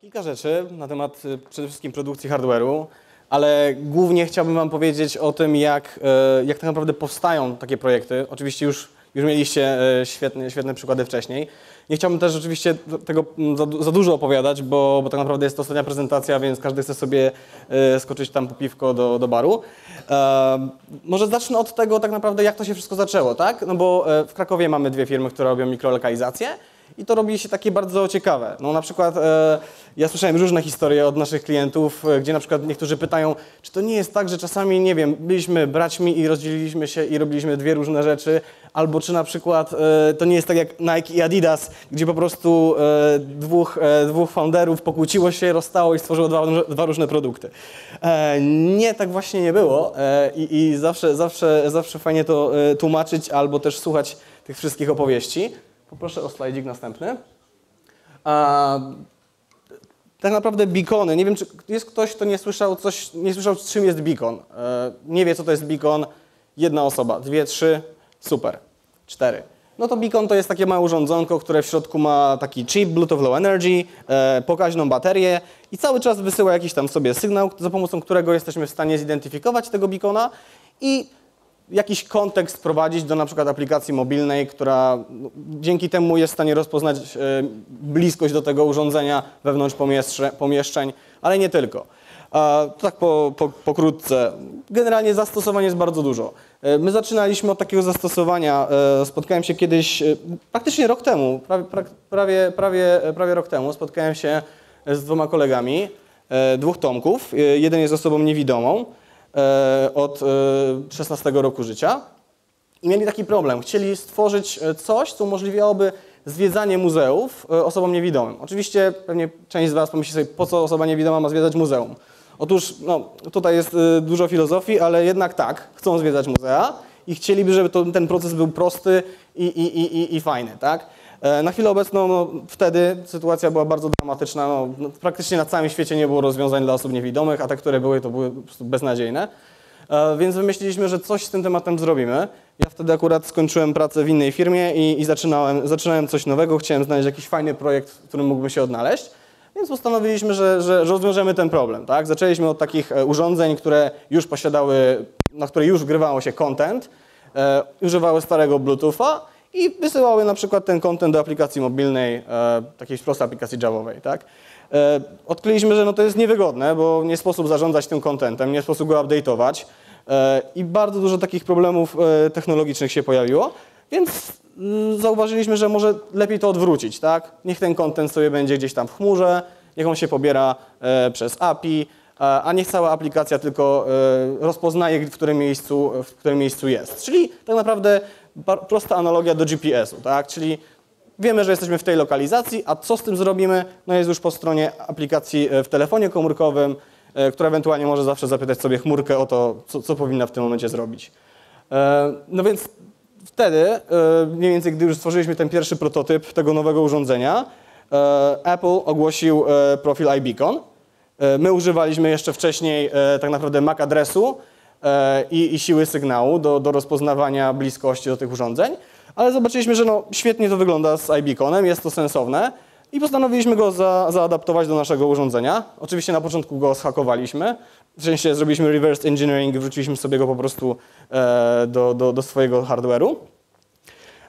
Kilka rzeczy na temat y, przede wszystkim produkcji hardware'u, ale głównie chciałbym Wam powiedzieć o tym, jak, e, jak tak naprawdę powstają takie projekty. Oczywiście już, już mieliście e, świetne, świetne przykłady wcześniej. Nie chciałbym też oczywiście tego za, za dużo opowiadać, bo, bo tak naprawdę jest to ostatnia prezentacja, więc każdy chce sobie e, skoczyć tam po piwko do, do baru. E, może zacznę od tego tak naprawdę, jak to się wszystko zaczęło, tak? No bo w Krakowie mamy dwie firmy, które robią mikrolokalizację. I to robi się takie bardzo ciekawe. No na przykład e, ja słyszałem różne historie od naszych klientów, e, gdzie na przykład niektórzy pytają, czy to nie jest tak, że czasami, nie wiem, byliśmy braćmi i rozdzieliliśmy się i robiliśmy dwie różne rzeczy, albo czy na przykład e, to nie jest tak jak Nike i Adidas, gdzie po prostu e, dwóch, e, dwóch founderów pokłóciło się, rozstało i stworzyło dwa, dwa różne produkty. E, nie, tak właśnie nie było i, i zawsze, zawsze, zawsze fajnie to tłumaczyć albo też słuchać tych wszystkich opowieści. Poproszę o slajdzik następny. A, tak naprawdę beacony. Nie wiem, czy jest ktoś, kto nie słyszał, coś, nie słyszał, czym jest beacon. E, nie wie, co to jest beacon. Jedna osoba, dwie, trzy, super. Cztery. No to beacon to jest takie małe urządzonko, które w środku ma taki chip Bluetooth Low Energy, e, pokaźną baterię i cały czas wysyła jakiś tam sobie sygnał, za pomocą którego jesteśmy w stanie zidentyfikować tego beacona i jakiś kontekst wprowadzić do na przykład aplikacji mobilnej, która no, dzięki temu jest w stanie rozpoznać e, bliskość do tego urządzenia wewnątrz pomieszcze, pomieszczeń, ale nie tylko. Tak po, po, pokrótce. Generalnie zastosowań jest bardzo dużo. E, My zaczynaliśmy od takiego zastosowania. e, Spotkałem się kiedyś, praktycznie rok temu, prawie, pra- prawie, prawie, prawie rok temu, spotkałem się z dwoma kolegami, dwóch Tomków. Jeden jest osobą niewidomą od e, 16 roku życia i mieli taki problem. Chcieli stworzyć e, coś, co umożliwiałoby zwiedzanie muzeów e, osobom niewidomym. Oczywiście pewnie część z Was pomyśli sobie, po co osoba niewidoma ma zwiedzać muzeum. Otóż no, tutaj jest e, dużo filozofii, ale jednak tak, chcą zwiedzać muzea i chcieliby, żeby to, ten proces był prosty i, i, i, i fajny. Tak? E, Na chwilę obecną, no, wtedy sytuacja była bardzo dramatyczna. No, no, praktycznie na całym świecie nie było rozwiązań dla osób niewidomych, a te, które były, to były beznadziejne. E, Więc wymyśliliśmy, że coś z tym tematem zrobimy. Ja wtedy akurat skończyłem pracę w innej firmie i, i zaczynałem, zaczynałem coś nowego. Chciałem znaleźć jakiś fajny projekt, w którym mógłbym się odnaleźć. Więc postanowiliśmy, że, że, że rozwiążemy ten problem. Tak? Zaczęliśmy od takich e, urządzeń, które już posiadały, na które już wgrywało się content, używały starego Bluetootha i wysyłały na przykład ten content do aplikacji mobilnej, e, takiej prostej aplikacji Javowej. Tak? E, odkryliśmy, że no to jest niewygodne, bo nie sposób zarządzać tym contentem, nie sposób go update'ować e, i bardzo dużo takich problemów e, technologicznych się pojawiło, więc mm, zauważyliśmy, że może lepiej to odwrócić, tak? Niech ten content sobie będzie gdzieś tam w chmurze, niech on się pobiera e, przez API, a niech cała aplikacja tylko e, rozpoznaje, w którym miejscu, w którym miejscu jest. Czyli tak naprawdę prosta analogia do GPS-u, tak? Czyli wiemy, że jesteśmy w tej lokalizacji, a co z tym zrobimy, no jest już po stronie aplikacji e, w telefonie komórkowym, e, która ewentualnie może zawsze zapytać sobie chmurkę o to, co, co powinna w tym momencie zrobić. E, No więc wtedy, mniej więcej gdy już stworzyliśmy ten pierwszy prototyp tego nowego urządzenia, Apple ogłosił profil iBeacon. My używaliśmy jeszcze wcześniej tak naprawdę MAC adresu i, i siły sygnału do, do rozpoznawania bliskości do tych urządzeń, ale zobaczyliśmy, że no, świetnie to wygląda z iBeaconem, jest to sensowne i postanowiliśmy go za, zaadaptować do naszego urządzenia. Oczywiście na początku go zhakowaliśmy, w sensie zrobiliśmy reverse engineering, wrzuciliśmy sobie go po prostu e, do, do, do swojego hardware'u.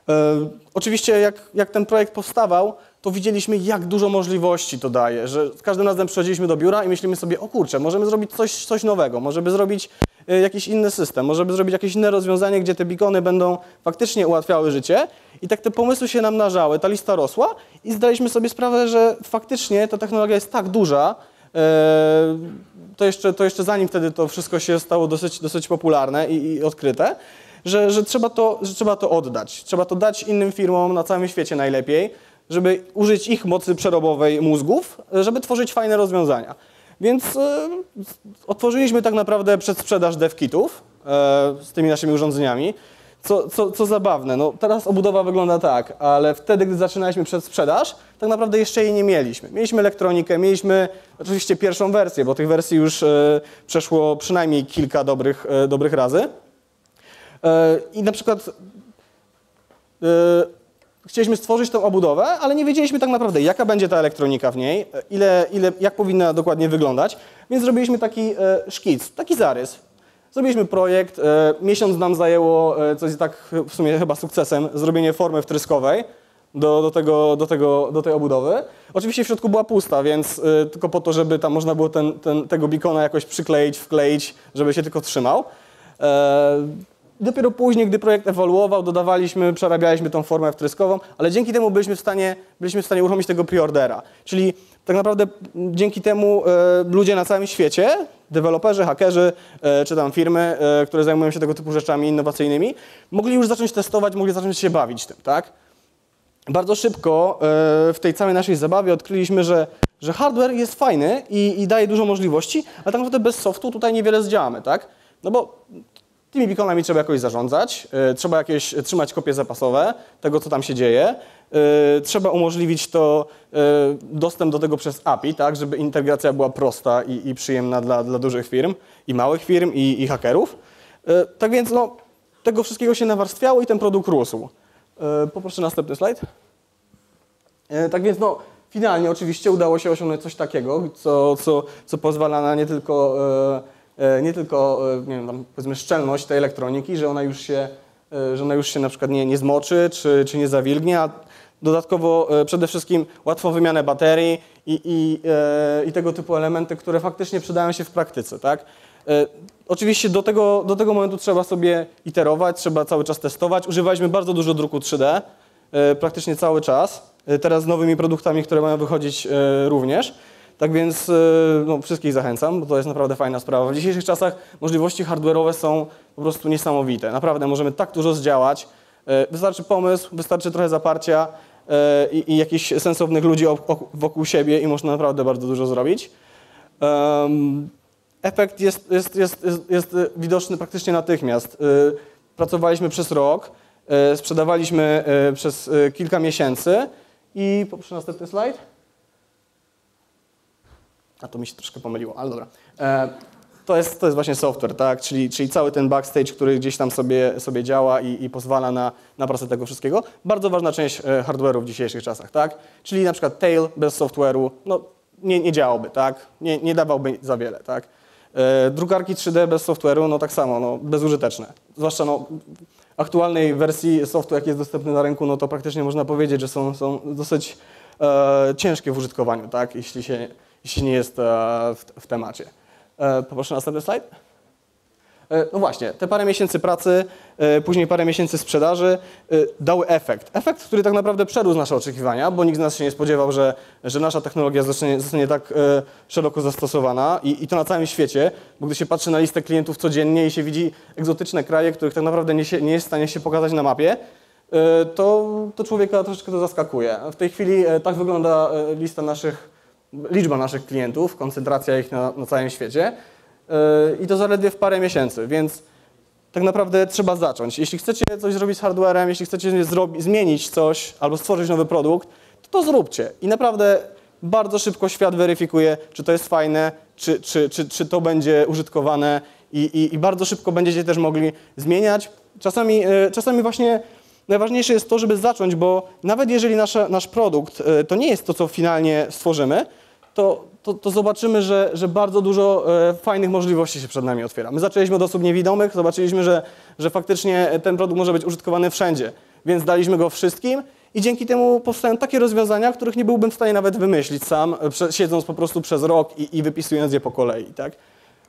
E, oczywiście jak, jak ten projekt powstawał, to widzieliśmy, jak dużo możliwości to daje, że każdym razem przychodziliśmy do biura i myślimy sobie, o kurczę, możemy zrobić coś, coś nowego, możemy zrobić e, jakiś inny system, możemy zrobić jakieś inne rozwiązanie, gdzie te beacony będą faktycznie ułatwiały życie. I tak te pomysły się nam narzały, ta lista rosła i zdaliśmy sobie sprawę, że faktycznie ta technologia jest tak duża, e, to jeszcze, to jeszcze zanim wtedy to wszystko się stało dosyć, dosyć popularne i, i odkryte, że, że, trzeba to, że trzeba to oddać. Trzeba to dać innym firmom na całym świecie najlepiej, żeby użyć ich mocy przerobowej mózgów, żeby tworzyć fajne rozwiązania. Więc e, otworzyliśmy tak naprawdę przedsprzedaż devkitów e, z tymi naszymi urządzeniami. co, co, co zabawne, no teraz obudowa wygląda tak, ale wtedy, gdy zaczynaliśmy przed sprzedaż, tak naprawdę jeszcze jej nie mieliśmy. Mieliśmy elektronikę, mieliśmy oczywiście pierwszą wersję, bo tych wersji już e, przeszło przynajmniej kilka dobrych, e, dobrych razy. E, I na przykład e, chcieliśmy stworzyć tą obudowę, ale nie wiedzieliśmy tak naprawdę, jaka będzie ta elektronika w niej, e, ile, ile, jak powinna dokładnie wyglądać, więc zrobiliśmy taki szkic, taki zarys. Zrobiliśmy projekt, miesiąc nam zajęło, co jest tak w sumie chyba sukcesem, zrobienie formy wtryskowej do, do, tego, do, tego, do tej obudowy. Oczywiście w środku była pusta, więc tylko po to, żeby tam można było ten, ten, tego bikona jakoś przykleić, wkleić, żeby się tylko trzymał. Dopiero później, gdy projekt ewoluował, dodawaliśmy, przerabialiśmy tą formę wtryskową, ale dzięki temu byliśmy w stanie, byliśmy w stanie uruchomić tego preordera. Czyli tak naprawdę dzięki temu e, ludzie na całym świecie, deweloperzy, hakerzy e, czy tam firmy, e, które zajmują się tego typu rzeczami innowacyjnymi, mogli już zacząć testować, mogli zacząć się bawić tym, tak? Bardzo szybko w tej całej naszej zabawie odkryliśmy, że, że hardware jest fajny i, i daje dużo możliwości, ale tak naprawdę bez softu tutaj niewiele zdziałamy, tak? No bo Tymi beaconami trzeba jakoś zarządzać, y, trzeba jakieś trzymać kopie zapasowe tego, co tam się dzieje. y, trzeba umożliwić to dostęp do tego przez API, tak, żeby integracja była prosta i, i przyjemna dla, dla dużych firm i małych firm i, i hakerów. Tak więc no, tego wszystkiego się nawarstwiało i ten produkt rósł. Poproszę następny slajd. E, Tak więc no, finalnie oczywiście udało się osiągnąć coś takiego, co, co, co pozwala na nie tylko, e, e, nie tylko e, nie wiem, tam, powiedzmy szczelność tej elektroniki, że ona już się, e, że ona już się na przykład nie, nie zmoczy czy, czy nie zawilgnie, a dodatkowo e, przede wszystkim łatwą wymianę baterii i, i, e, i tego typu elementy, które faktycznie przydają się w praktyce. Tak? E, Oczywiście do tego, do tego momentu trzeba sobie iterować, trzeba cały czas testować. Używaliśmy bardzo dużo druku 3D, e, praktycznie cały czas. E, Teraz z nowymi produktami, które mają wychodzić e, również. Tak więc e, no, wszystkich zachęcam, bo to jest naprawdę fajna sprawa. W dzisiejszych czasach możliwości hardware'owe są po prostu niesamowite. Naprawdę możemy tak dużo zdziałać. E, Wystarczy pomysł, wystarczy trochę zaparcia e, i, i jakichś sensownych ludzi wokół siebie i można naprawdę bardzo dużo zrobić. Efekt jest, jest, jest, jest, widoczny praktycznie natychmiast. Pracowaliśmy przez rok, sprzedawaliśmy przez kilka miesięcy i poproszę następny slajd. A to mi się troszkę pomyliło, ale dobra. E, To jest, to jest właśnie software, tak? Czyli, czyli cały ten backstage, który gdzieś tam sobie, sobie działa i, i pozwala na, na pracę tego wszystkiego. Bardzo ważna część e, hardware'u w dzisiejszych czasach, tak? Czyli na przykład Tail bez software'u, no nie, nie działałby, tak? Nie, nie dawałby za wiele, tak? E, Drukarki 3D bez software'u, no tak samo, no bezużyteczne. Zwłaszcza no, aktualnej wersji softu, jaki jest dostępny na rynku, no to praktycznie można powiedzieć, że są, są dosyć e, ciężkie w użytkowaniu, tak? Jeśli się, jeśli nie jest e, w, w temacie. E, poproszę następny slajd. E, No właśnie, te parę miesięcy pracy, później parę miesięcy sprzedaży dały efekt. Efekt, który tak naprawdę przerósł nasze oczekiwania, bo nikt z nas się nie spodziewał, że, że nasza technologia zostanie, zostanie tak szeroko zastosowana i, i to na całym świecie, bo gdy się patrzy na listę klientów codziennie i się widzi egzotyczne kraje, których tak naprawdę nie, się, nie jest w stanie się pokazać na mapie, to, to człowieka troszeczkę to zaskakuje. W tej chwili tak wygląda lista naszych, liczba naszych klientów, koncentracja ich na, na całym świecie. Yy, i to zaledwie w parę miesięcy, więc tak naprawdę trzeba zacząć. Jeśli chcecie coś zrobić z hardwarem, jeśli chcecie zmienić coś albo stworzyć nowy produkt, to to zróbcie. I naprawdę bardzo szybko świat weryfikuje, czy to jest fajne, czy, czy, czy, czy to będzie użytkowane i, i, i bardzo szybko będziecie też mogli zmieniać. Czasami, yy, czasami właśnie najważniejsze jest to, żeby zacząć, bo nawet jeżeli nasza, nasz produkt yy, to nie jest to, co finalnie stworzymy, to, to, to zobaczymy, że, że bardzo dużo e, fajnych możliwości się przed nami otwiera. My zaczęliśmy od osób niewidomych, zobaczyliśmy, że, że faktycznie ten produkt może być użytkowany wszędzie, więc daliśmy go wszystkim i dzięki temu powstają takie rozwiązania, których nie byłbym w stanie nawet wymyślić sam, e, siedząc po prostu przez rok i, i wypisując je po kolei. Tak?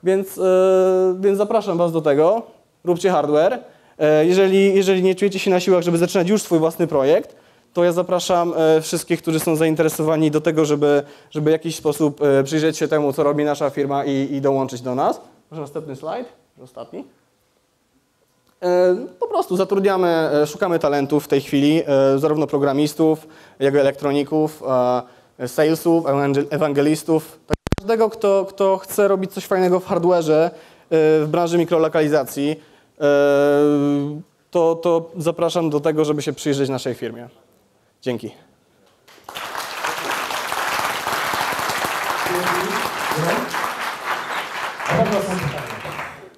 Więc, e, więc zapraszam Was do tego, róbcie hardware. E, jeżeli, jeżeli nie czujecie się na siłach, żeby zaczynać już swój własny projekt, to ja zapraszam e, wszystkich, którzy są zainteresowani do tego, żeby, żeby w jakiś sposób e, przyjrzeć się temu, co robi nasza firma i, i dołączyć do nas. Może następny slajd, ostatni. E, Po prostu zatrudniamy, szukamy talentów w tej chwili, zarówno programistów, jak i elektroników, salesów, ewangel- ewangelistów. Tak, Każdego, kto, kto chce robić coś fajnego w hardware'ze, w branży mikrolokalizacji. To, to zapraszam do tego, żeby się przyjrzeć naszej firmie. Dzięki.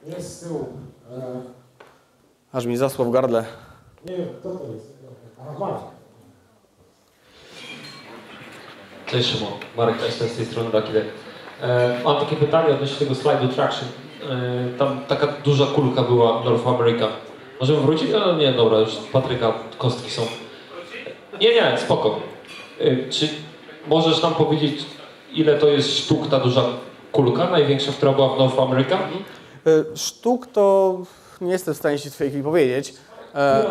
Jest z tyłu. E, Aż mi zasło w gardle. nie wiem, kto to jest. Marek. Cześć Szymon, Marek Leśny z tej strony Dakide. E, mam takie pytanie odnośnie tego slajdu traction. E, tam taka duża kulka była North America. Możemy wrócić? No nie, dobra, już Patryka kostki są. Nie, nie, spoko. E, czy możesz nam powiedzieć, ile to jest sztuk ta duża kulka, największa, która była w North America? E, Sztuk to nie jestem w stanie Ci chwili powiedzieć. E.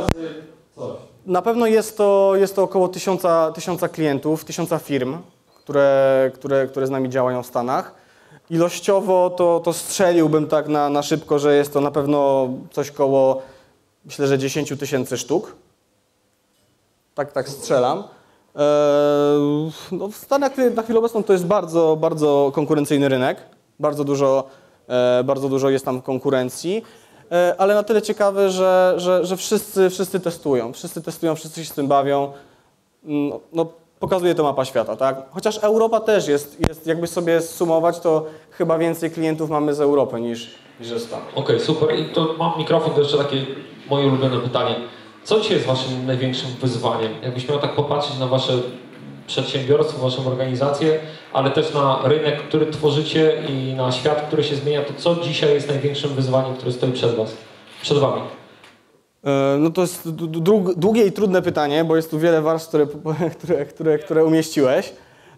Na pewno jest to, jest to około tysiąca, tysiąca klientów, tysiąca firm, które, które, które z nami działają w Stanach. Ilościowo to, to strzeliłbym tak na, na szybko, że jest to na pewno coś koło, myślę, że 10 tysięcy sztuk. Tak, tak strzelam. Eee, no w Stanach na chwilę obecną to jest bardzo, bardzo konkurencyjny rynek. Bardzo dużo, e, bardzo dużo jest tam konkurencji. E, ale na tyle ciekawy, że, że, że wszyscy, wszyscy testują. Wszyscy testują, wszyscy się z tym bawią. No, no, pokazuje to mapa świata, tak? Chociaż Europa też jest, jest, jakby sobie sumować, to chyba więcej klientów mamy z Europy niż, niż ze Stanów. Okej, super. I to mam mikrofon, to jeszcze takie moje ulubione pytanie. Co dzisiaj jest Waszym największym wyzwaniem? Jakbyś miał tak popatrzeć na Wasze przedsiębiorstwo, Waszą organizację, ale też na rynek, który tworzycie i na świat, który się zmienia, to co dzisiaj jest największym wyzwaniem, które stoi przed Was, przed Wami? E, No to jest długie i trudne pytanie, bo jest tu wiele warstw, które, które, które, które umieściłeś.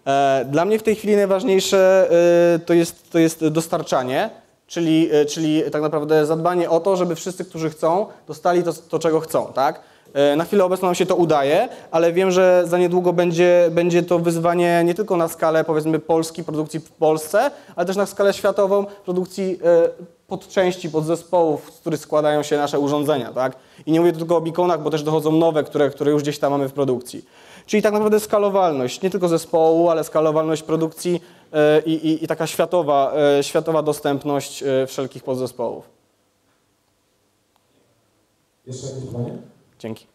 E, Dla mnie w tej chwili najważniejsze e, to jest, to jest dostarczanie, czyli, e, czyli tak naprawdę zadbanie o to, żeby wszyscy, którzy chcą, dostali to, to czego chcą, tak? E, Na chwilę obecną nam się to udaje, ale wiem, że za niedługo będzie, będzie to wyzwanie nie tylko na skalę powiedzmy Polski, produkcji w Polsce, ale też na skalę światową produkcji e, podczęści, podzespołów, z których składają się nasze urządzenia, tak? I nie mówię tylko o beaconach, bo też dochodzą nowe, które, które już gdzieś tam mamy w produkcji. Czyli tak naprawdę skalowalność, nie tylko zespołu, ale skalowalność produkcji e, i, i, i taka światowa, e, światowa dostępność e, wszelkich podzespołów. Jeszcze jakieś pytanie? Dzięki.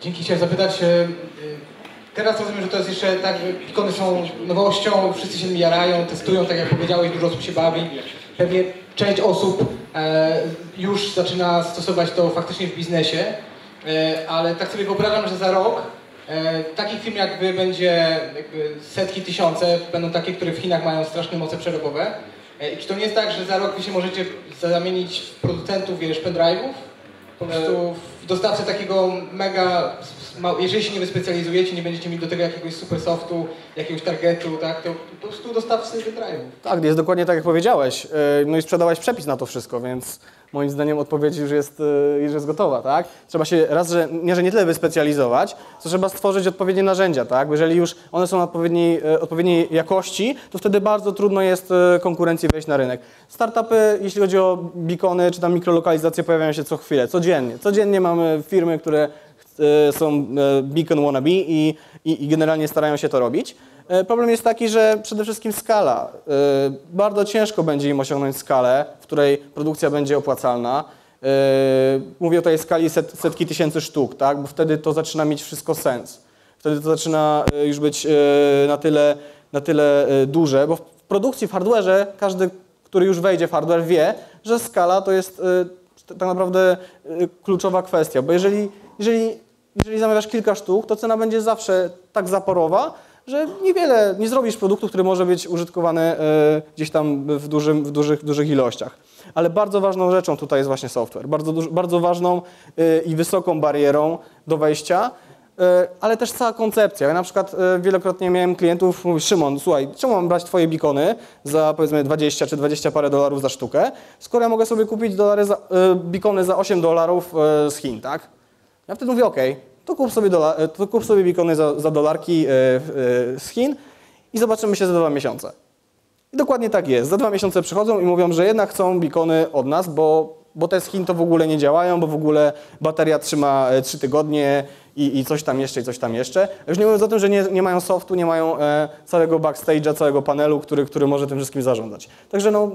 Dzięki, chciałem zapytać, teraz rozumiem, że to jest jeszcze tak, że pikony są nowością, wszyscy się nimi jarają, testują, tak jak powiedziałeś, dużo osób się bawi. Pewnie część osób już zaczyna stosować to faktycznie w biznesie, e, ale tak sobie wyobrażam, że za rok e, takich firm jak wy będzie jakby setki, tysiące, będą takie, które w Chinach mają straszne moce przerobowe. E, I czy to nie jest tak, że za rok wy się możecie zamienić w producentów, wiesz, pendrive'ów? po prostu w dostawcę takiego mega, jeżeli się nie wyspecjalizujecie, nie będziecie mieli do tego jakiegoś super softu, jakiegoś targetu, tak, to po prostu dostawcy pendrive'ów. Tak, jest dokładnie tak, jak powiedziałeś. E, No i sprzedałeś przepis na to wszystko, więc moim zdaniem odpowiedź już jest, e, już jest gotowa, tak? Trzeba się raz, że nie, że nie tyle wyspecjalizować, co trzeba stworzyć odpowiednie narzędzia, tak? Jeżeli już one są odpowiedniej, e, odpowiedniej jakości, to wtedy bardzo trudno jest konkurencji wejść na rynek. Startupy, jeśli chodzi o beacony czy tam mikrolokalizacje, pojawiają się co chwilę, codziennie. Codziennie mamy firmy, które e, są e, beacon wannabe i, i, i generalnie starają się to robić. E, Problem jest taki, że przede wszystkim skala. Bardzo ciężko będzie im osiągnąć skalę, w której produkcja będzie opłacalna. Mówię o tej skali set, setki tysięcy sztuk, tak? bo wtedy to zaczyna mieć wszystko sens. Wtedy to zaczyna już być na tyle, na tyle duże, bo w produkcji w hardware'ze każdy, który już wejdzie w hardware wie, że skala to jest tak naprawdę e, kluczowa kwestia, bo jeżeli, jeżeli, jeżeli zamawiasz kilka sztuk, to cena będzie zawsze tak zaporowa, że niewiele, nie zrobisz produktu, który może być użytkowany e, gdzieś tam w, dużym, w dużych, dużych ilościach. Ale bardzo ważną rzeczą tutaj jest właśnie software. Bardzo, bardzo ważną e, i wysoką barierą do wejścia, ale też cała koncepcja. Ja na przykład e, wielokrotnie miałem klientów, mówi Szymon, słuchaj, czemu mam brać twoje bikony za powiedzmy 20 czy 20 parę dolarów za sztukę, skoro ja mogę sobie kupić dolary za, e, bikony za 8 dolarów e, z Chin, tak? Ja wtedy mówię, okej, to kup sobie, e, to kup sobie bikony za, za dolarki e, e, z Chin i zobaczymy się za dwa miesiące. I dokładnie tak jest. Za dwa miesiące przychodzą i mówią, że jednak chcą bikony od nas, bo, bo te z Chin to w ogóle nie działają, bo w ogóle bateria trzyma e, trzy tygodnie i, i coś tam jeszcze, i coś tam jeszcze. Już nie mówiąc o tym, że nie, nie mają softu, nie mają e, całego backstage'a, całego panelu, który, który może tym wszystkim zarządzać. Także no,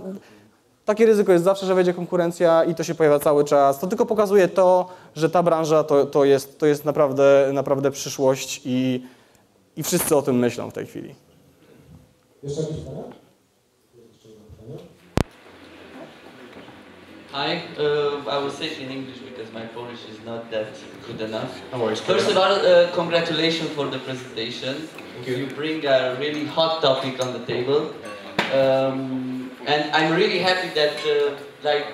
Takie ryzyko jest zawsze, że wejdzie konkurencja i to się pojawia cały czas. To tylko pokazuje to, że ta branża to, to jest, to jest naprawdę, naprawdę przyszłość i, i wszyscy o tym myślą w tej chwili. Jeszcze jakieś pytania? Hi, uh, I will say it in English because my Polish is not that good enough. No worries. First of all, uh, congratulations for the presentation. Thank You. you bring a really hot topic on the table, um, and I'm really happy that, uh, like,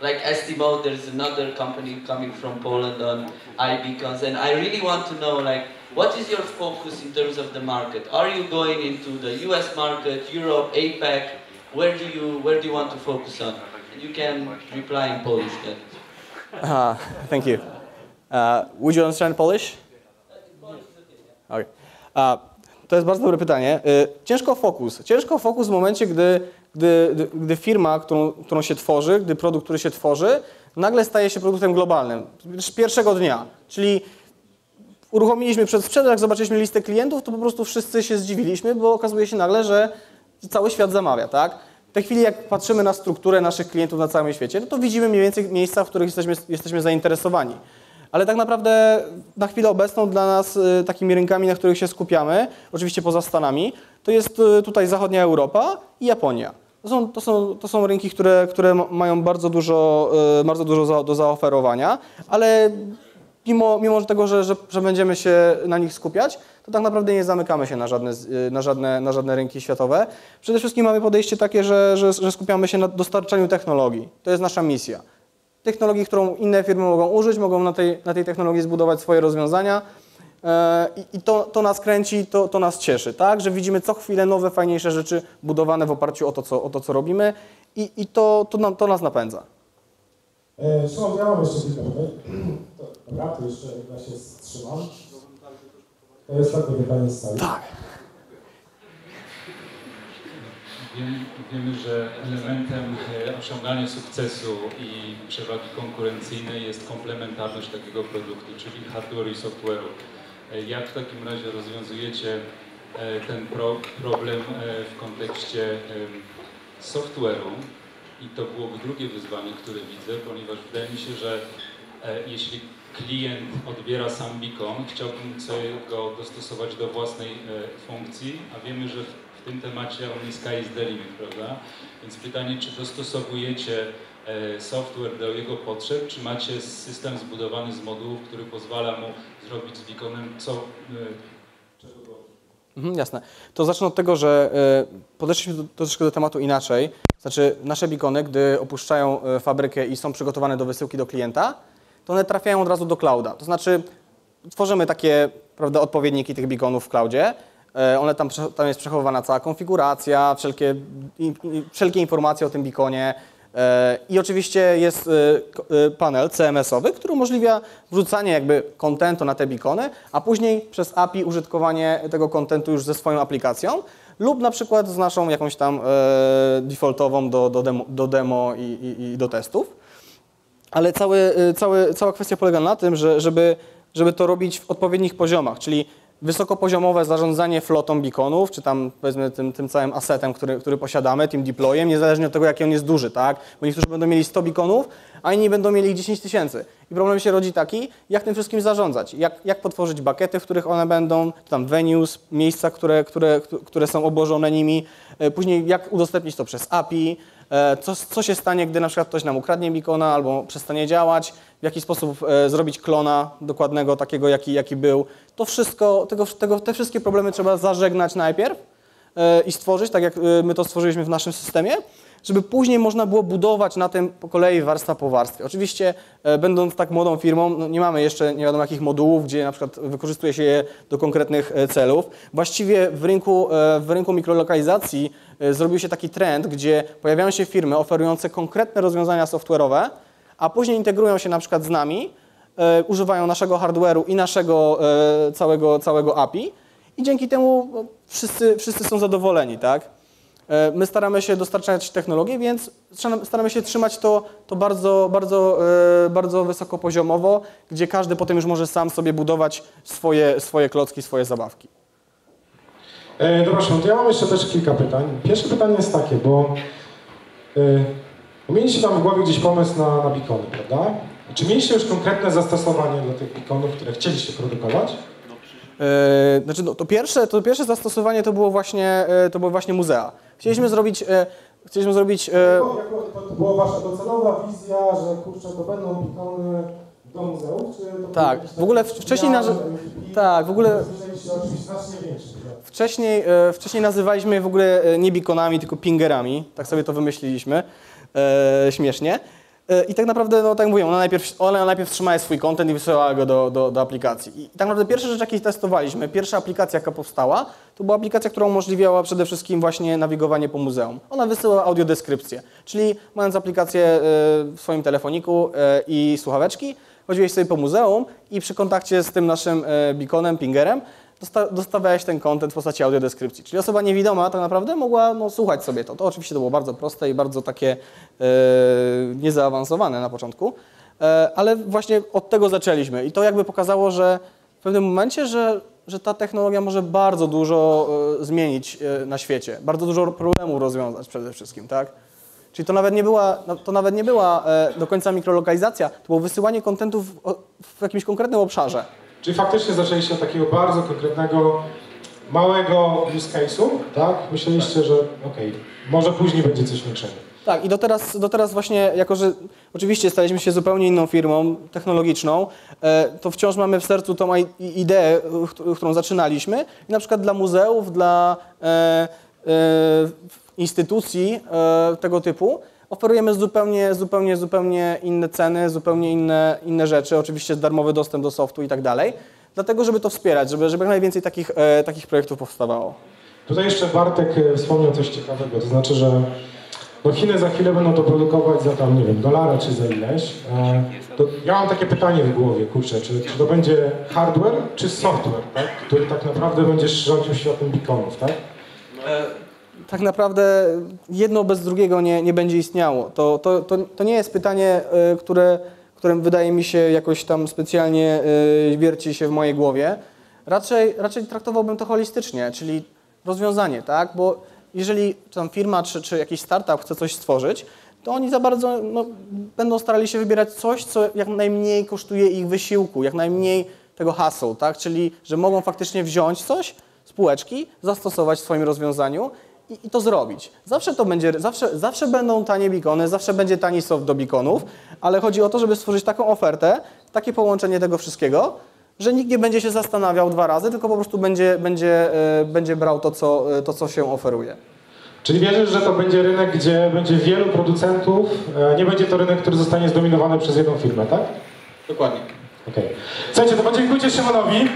like Estimo, there's another company coming from Poland on iBeacons, and I really want to know, like, what is your focus in terms of the market? Are you going into the U.S. market, Europe, APAC? Where do you where do you want to focus on? You can reply in Polish then. Aha, thank you. Uh, would you understand Polish? Okay. Uh, to jest bardzo dobre pytanie. Y, Ciężko fokus. Ciężko fokus w momencie, gdy, gdy, gdy, firma, którą, którą się tworzy, gdy produkt, który się tworzy, nagle staje się produktem globalnym. Pierwszego dnia. Czyli uruchomiliśmy przed sprzedaż, jak zobaczyliśmy listę klientów, to po prostu wszyscy się zdziwiliśmy, bo okazuje się nagle, że cały świat zamawia, tak? Tej chwili, jak patrzymy na strukturę naszych klientów na całym świecie, no to widzimy mniej więcej miejsca, w których jesteśmy, jesteśmy zainteresowani. Ale tak naprawdę na chwilę obecną dla nas y, takimi rynkami, na których się skupiamy, oczywiście poza Stanami, to jest y, tutaj zachodnia Europa i Japonia. To są, to są, to są rynki, które, które mają bardzo dużo, y, bardzo dużo do zaoferowania, ale mimo, mimo tego, że, że, że będziemy się na nich skupiać, to tak naprawdę nie zamykamy się na żadne, y, na żadne, na żadne rynki światowe. Przede wszystkim mamy podejście takie, że, że, że skupiamy się na dostarczaniu technologii. To jest nasza misja. Technologii, którą inne firmy mogą użyć, mogą na tej, na tej technologii zbudować swoje rozwiązania. E, I, to, to nas kręci, to, to nas cieszy, tak? Że widzimy co chwilę nowe, fajniejsze rzeczy budowane w oparciu o to, co, o to, co robimy i, i to, to, nam, to nas napędza. E, Szymon, ja mam jeszcze kilka pytań. Dobra, to jeszcze ja się wstrzymam. To jest ostatnie pytanie z sali. Tak. Wiem, wiemy, że elementem e, osiągania sukcesu i przewagi konkurencyjnej jest komplementarność takiego produktu, czyli hardware i software'u. E, Jak w takim razie rozwiązujecie e, ten pro, problem w kontekście software'u? I to byłoby drugie wyzwanie, które widzę, ponieważ wydaje mi się, że jeśli klient odbiera sam beacon, chciałbym go dostosować do własnej e, funkcji, a wiemy, że w tym temacie only sky is the limit, prawda? Więc pytanie, czy dostosowujecie e, software do jego potrzeb, czy macie system zbudowany z modułów, który pozwala mu zrobić z beaconem co, e, Mhm, jasne. To zacznę od tego, że podeszliśmy troszeczkę do tematu inaczej. Znaczy, nasze beacony, gdy opuszczają fabrykę i są przygotowane do wysyłki do klienta, to one trafiają od razu do clouda. To znaczy, tworzymy takie prawda, odpowiedniki tych beaconów w cloudzie. E, One tam, tam jest przechowywana cała konfiguracja, wszelkie, wszelkie informacje o tym beaconie. E, I oczywiście jest e, panel CMS-owy, który umożliwia wrzucanie jakby kontentu na te beacony, a później przez API użytkowanie tego kontentu już ze swoją aplikacją lub na przykład z naszą jakąś tam defaultową do, do, demo, do demo i, i, i do testów. Ale cały, y, cały, cała kwestia polega na tym, że, żeby, żeby to robić w odpowiednich poziomach, czyli wysokopoziomowe zarządzanie flotą beaconów, czy tam powiedzmy tym, tym całym asetem, który, który posiadamy, tym deployem, niezależnie od tego, jaki on jest duży, tak? Bo niektórzy będą mieli 100 beaconów, a inni będą mieli ich 10 tysięcy. I problem się rodzi taki, jak tym wszystkim zarządzać, jak, jak potworzyć bakety, w których one będą, czy tam venues, miejsca, które, które, które są obłożone nimi, e, później jak udostępnić to przez API, Co, co się stanie, gdy na przykład ktoś nam ukradnie beacona albo przestanie działać? W jaki sposób e, zrobić klona dokładnego, takiego jaki, jaki był? To wszystko, tego, tego, te wszystkie problemy trzeba zażegnać najpierw e, i stworzyć, tak jak e, my to stworzyliśmy w naszym systemie, żeby później można było budować na tym po kolei warstwa po warstwie. Oczywiście, e, będąc tak młodą firmą, no nie mamy jeszcze nie wiadomo jakich modułów, gdzie na przykład wykorzystuje się je do konkretnych e, celów. Właściwie w rynku, e, w rynku mikrolokalizacji e, zrobił się taki trend, gdzie pojawiają się firmy oferujące konkretne rozwiązania software'owe, a później integrują się na przykład z nami, e, używają naszego hardware'u i naszego e, całego, całego API i dzięki temu no, wszyscy, wszyscy są zadowoleni, tak? E, My staramy się dostarczać technologię, więc staramy- się trzymać to, to bardzo, bardzo, e, bardzo wysokopoziomowo, gdzie każdy potem już może sam sobie budować swoje, swoje klocki, swoje zabawki. E, Szymon, to ja mam jeszcze też kilka pytań. Pierwsze pytanie jest takie, bo e, Mieliście tam w głowie gdzieś pomysł na, na beacony, prawda? Czy mieliście już konkretne zastosowanie dla tych beaconów, które chcieliście produkować? E, Znaczy, no, to, pierwsze, to pierwsze zastosowanie to było właśnie, e, to były właśnie muzea. Chcieliśmy zrobić, e, chcieliśmy zrobić To, to była wasza docelowa wizja, że kurczę, to będą beacony do muzeów, czy to Tak, w ogóle wcześniej tak, w ogóle-? Wcześniej, wcześniej nazywaliśmy je w ogóle nie beaconami, tylko pingerami. Tak sobie to wymyśliliśmy. E, śmiesznie. E, I tak naprawdę, no tak mówię, ona najpierw, ona najpierw trzymała swój content i wysyłała go do, do, do aplikacji. I tak naprawdę pierwsza rzecz, jakiej testowaliśmy, pierwsza aplikacja, jaka powstała, to była aplikacja, która umożliwiała przede wszystkim właśnie nawigowanie po muzeum. Ona wysyła audiodeskrypcję, czyli mając aplikację e, w swoim telefoniku e, i słuchaweczki, chodziłeś sobie po muzeum i przy kontakcie z tym naszym beaconem, pingerem, dosta dostawałeś ten content w postaci audiodeskrypcji. Czyli osoba niewidoma tak naprawdę mogła no, słuchać sobie to. To oczywiście to było bardzo proste i bardzo takie e, niezaawansowane na początku, e, ale właśnie od tego zaczęliśmy i to jakby pokazało, że w pewnym momencie, że, że ta technologia może bardzo dużo e, zmienić e, na świecie, bardzo dużo problemów rozwiązać przede wszystkim, tak? Czyli to nawet nie była, no, to nawet nie była e, do końca mikrolokalizacja, to było wysyłanie kontentu w, w jakimś konkretnym obszarze. Czyli faktycznie zaczęliście od takiego bardzo konkretnego, małego use case'u, tak? Myśleliście, że okej, może później będzie coś większego. Tak, i do teraz, do teraz właśnie, jako że oczywiście staliśmy się zupełnie inną firmą technologiczną, e, to wciąż mamy w sercu tą ideę, którą zaczynaliśmy. I na przykład dla muzeów, dla e, e, instytucji tego typu oferujemy zupełnie, zupełnie, zupełnie inne ceny, zupełnie inne, inne rzeczy, oczywiście darmowy dostęp do softu i tak dalej, dlatego żeby to wspierać, żeby, żeby jak najwięcej takich, e, takich projektów powstawało. Tutaj jeszcze Bartek e, wspomniał coś ciekawego, to znaczy, że no Chiny za chwilę będą to produkować za tam, nie wiem, dolara czy za ileś. E, to ja mam takie pytanie w głowie, kurczę, czy, czy to będzie hardware czy software, tak? który tak naprawdę będzie rządził światem beaconów, tak? Tak naprawdę jedno bez drugiego nie, nie będzie istniało. To, to, to, to nie jest pytanie, y, które, które wydaje mi się jakoś tam specjalnie y, wierci się w mojej głowie. Raczej, raczej traktowałbym to holistycznie, czyli rozwiązanie, tak? Bo jeżeli tam firma czy, czy jakiś startup chce coś stworzyć, to oni za bardzo no, będą starali się wybierać coś, co jak najmniej kosztuje ich wysiłku, jak najmniej tego haseł, tak? Czyli, że mogą faktycznie wziąć coś z półeczki, zastosować w swoim rozwiązaniu i, i to zrobić. Zawsze to będzie, zawsze, zawsze będą tanie beacony, zawsze będzie tani soft do beaconów, ale chodzi o to, żeby stworzyć taką ofertę, takie połączenie tego wszystkiego, że nikt nie będzie się zastanawiał dwa razy, tylko po prostu będzie, będzie, e, będzie brał to co, e, to, co się oferuje. Czyli wierzysz, że to będzie rynek, gdzie będzie wielu producentów, e, nie będzie to rynek, który zostanie zdominowany przez jedną firmę, tak? Dokładnie. Okej. Słuchajcie, to podziękujcie Szymonowi.